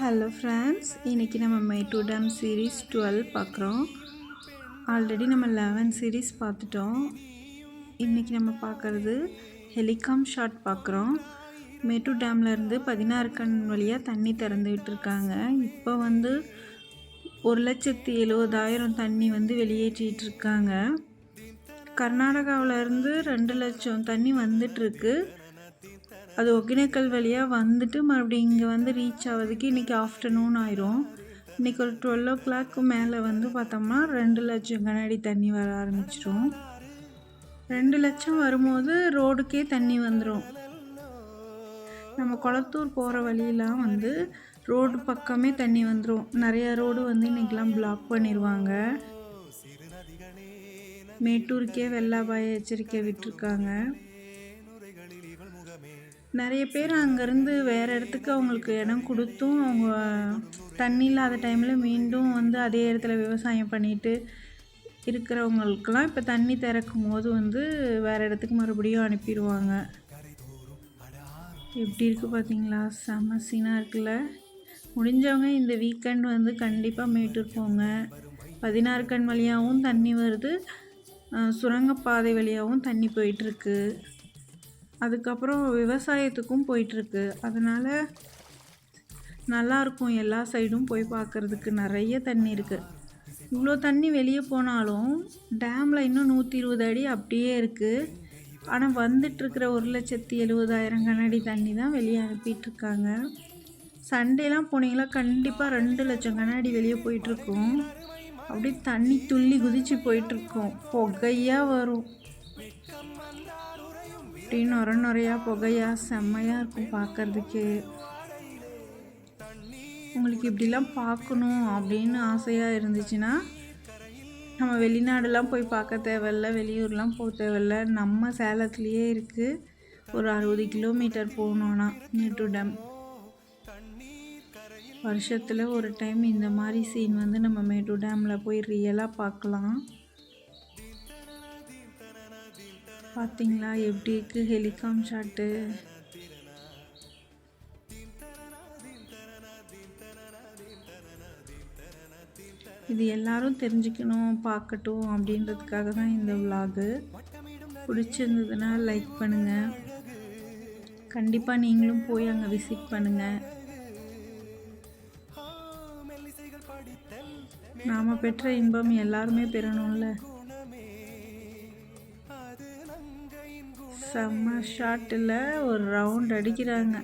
Hello friends இன்றைக்கி நம்ம மை டூ டேம் சீரீஸ் டுவெல் பார்க்குறோம். ஆல்ரெடி நம்ம லெவன் சீரீஸ் பார்த்துட்டோம். இன்றைக்கி நம்ம பார்க்குறது ஹெலிகாம் ஷாட் பார்க்குறோம். மேட்டூ டேம்லேருந்து பதினாறு கண் வழியாக தண்ணி திறந்து விட்டுருக்காங்க இப்போ வந்து ஒரு லட்சத்தி எழுபதாயிரம் தண்ணி வந்து வெளியேற்றிட்டு இருக்காங்க. கர்நாடகாவிலேருந்து ரெண்டு லட்சம் தண்ணி வந்துட்டுருக்கு அது ஒகேனக்கல் வழியாக வந்துட்டு மறுபடியும் இங்கே வந்து ரீச் ஆகிறதுக்கு இன்றைக்கி ஆஃப்டர்நூன் ஆயிரும். இன்றைக்கி ஒரு டுவெல் ஓ கிளாக்கு மேலே வந்து பார்த்தோம்னா ரெண்டு லட்சம் கண்ணாடி தண்ணி வர ஆரம்பிச்சிடும் ரெண்டு லட்சம் வரும்போது ரோடுக்கே தண்ணி வந்துடும் நம்ம குளத்தூர் போகிற வழியெலாம் வந்து ரோடு பக்கமே தண்ணி வந்துடும் நிறையா ரோடு வந்து இன்றைக்கெலாம் பிளாக் பண்ணிடுவாங்க மேட்டூருக்கே வெள்ளாபாய எச்சரிக்கை விட்டுருக்காங்க. நிறைய பேர் அங்கேருந்து வேறு இடத்துக்கு அவங்களுக்கு இடம் கொடுத்தும் அவங்க தண்ணி இல்லாத டைமில் மீண்டும் வந்து அதே இடத்துல விவசாயம் பண்ணிட்டு இருக்கிறவங்களுக்கெல்லாம் இப்போ தண்ணி திறக்கும் போது வந்து வேறு இடத்துக்கு மறுபடியும் அனுப்பிடுவாங்க. எப்படி இருக்குது பார்த்தீங்களா? செம சீனாக இருக்குல்ல. முடிஞ்சவங்க இந்த வீக்கெண்ட் வந்து கண்டிப்பாக மேட்டூர் போங்க. பதினாறு கண் வழியாகவும் தண்ணி வருது. சுரங்கப்பாதை வழியாகவும் தண்ணி போயிட்டுருக்கு அதுக்கப்புறம் விவசாயத்துக்கும் போயிட்டுருக்கு. அதனால் நல்லாயிருக்கும் எல்லா சைடும் போய் பார்க்குறதுக்கு நிறைய தண்ணி இருக்குது இவ்வளோ தண்ணி வெளியே போனாலும் டேமில் இன்னும் நூற்றி இருபது அடி அப்படியே இருக்குது ஆனால் வந்துட்டுருக்கிற ஒரு லட்சத்தி எழுபதாயிரம் கனடி தண்ணி தான் வெளியே அனுப்பிட்டுருக்காங்க. சண்டேலாம் போனீங்களா கண்டிப்பாக ரெண்டு லட்சம் கண்ணாடி வெளியே போயிட்டுருக்கோம். அப்படியே தண்ணி துள்ளி குதித்து போயிட்டுருக்கோம். புகையாக வரும். அப்படி நுர நொறையாக புகையாக செம்மையாக இருக்கும் பார்க்குறதுக்கு. உங்களுக்கு இப்படிலாம் பார்க்கணும் அப்படின்னு ஆசையாக இருந்துச்சுன்னா நம்ம வெளிநாடுலாம் போய் பார்க்க தேவையில்ல வெளியூர்லாம் போக தேவையில்ல. நம்ம சேலத்துலேயே இருக்குது ஒரு அறுபது கிலோமீட்டர் போகணுன்னா மேட்டூர் டேம் வருஷத்தில் ஒரு டைம் இந்த மாதிரி சீன் வந்து நம்ம மேட்டூர் டேமில் போய் ரியலாக பார்க்கலாம். பார்த்தீங்களா எப்படி இருக்குது ஹெலிகாம் ஷாட்டு. இது எல்லாரும் தெரிஞ்சுக்கணும் பார்க்கட்டும் அப்படின்றதுக்காக தான் இந்த விலாகு பிடிச்சிருந்ததுன்னா லைக் பண்ணுங்கள் கண்டிப்பாக நீங்களும் போய் அங்கே விசிட் பண்ணுங்கள் நாம் பெற்ற இன்பம் எல்லாருமே பெறணும்ல. செம்ம ஷாட்டில் ஒரு ரவுண்ட் அடிக்கிறாங்க.